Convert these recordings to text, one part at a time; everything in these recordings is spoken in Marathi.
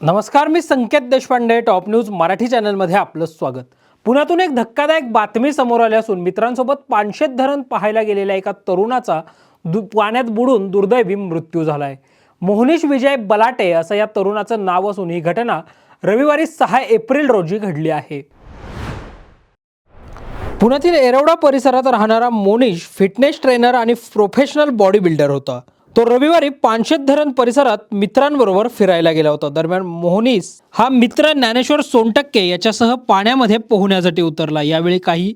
नमस्कार मी संकेत देशपांडे टॉप न्यूज मराठी चॅनलमध्ये आपलं स्वागत. पुण्यातून एक धक्कादायक बातमी समोर आली असून मित्रांसोबत पानशेत धरण पाहायला गेलेल्या एका तरुणाचा दु पाण्यात बुडून दुर्दैवी मृत्यू झाला आहे मोहनीश विजय बलाटे असं या तरुणाचं नाव असून ही घटना रविवारी सहा एप्रिल रोजी घडली आहे. पुण्यातील एरवडा परिसरात राहणारा मोनिश फिटनेस ट्रेनर आणि प्रोफेशनल बॉडी बिल्डर होता. तो रविवारी पानशेत धरण परिसरात मित्रांबरोबर फिरायला गेला होता. दरम्यान मोहनीस हा मित्र ज्ञानेश्वर सोनटक्के याच्यासह पाण्यामध्ये पोहण्यासाठी उतरला. यावेळी काही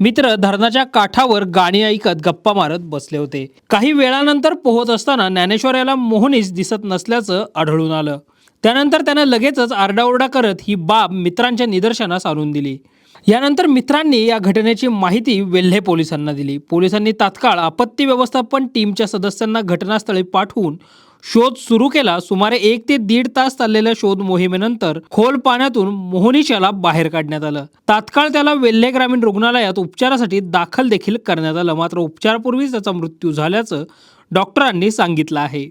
मित्र धरणाच्या काठावर गाणी ऐकत गप्पा मारत बसले होते. काही वेळानंतर पोहत असताना ज्ञानेश्वर याला मोहनीस दिसत नसल्याचं आढळून आलं. त्यानंतर त्यानं लगेचच आरडाओरडा करत ही बाब मित्रांच्या निदर्शनास आणून दिली. यानंतर मित्रांनी या घटनेची माहिती वेल्हे पोलिसांना दिली. पोलिसांनी तात्काळ आपत्ती व्यवस्थापन टीमच्या सदस्यांना घटनास्थळी पाठवून शोध सुरू केला. सुमारे एक ते दीड तास चाललेल्या शोध मोहिमेनंतर खोल पाण्यातून मोहनीशाला बाहेर काढण्यात आलं. तात्काळ त्याला वेल्हे ग्रामीण रुग्णालयात उपचारासाठी दाखल देखील करण्यात आलं. मात्र उपचारापूर्वीच त्याचा मृत्यू झाल्याचं डॉक्टरांनी सांगितलं आहे.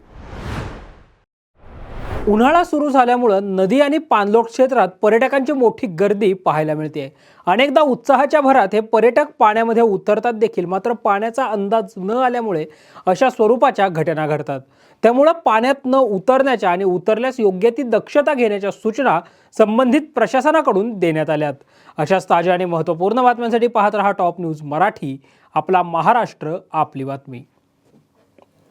उन्हाळा सुरू झाल्यामुळं नदी आणि पाणलोट क्षेत्रात पर्यटकांची मोठी गर्दी पाहायला मिळते अनेकदा उत्साहाच्या भरात हे पर्यटक पाण्यामध्ये उतरतात देखील मात्र पाण्याचा अंदाज न आल्यामुळे अशा स्वरूपाच्या घटना घडतात. त्यामुळं पाण्यात न उतरण्याच्या आणि उतरल्यास योग्य ती दक्षता घेण्याच्या सूचना संबंधित प्रशासनाकडून देण्यात आल्यात. अशाच ताज्या आणि महत्त्वपूर्ण बातम्यांसाठी पाहत रहा टॉप न्यूज मराठी आपला महाराष्ट्र आपली बातमी.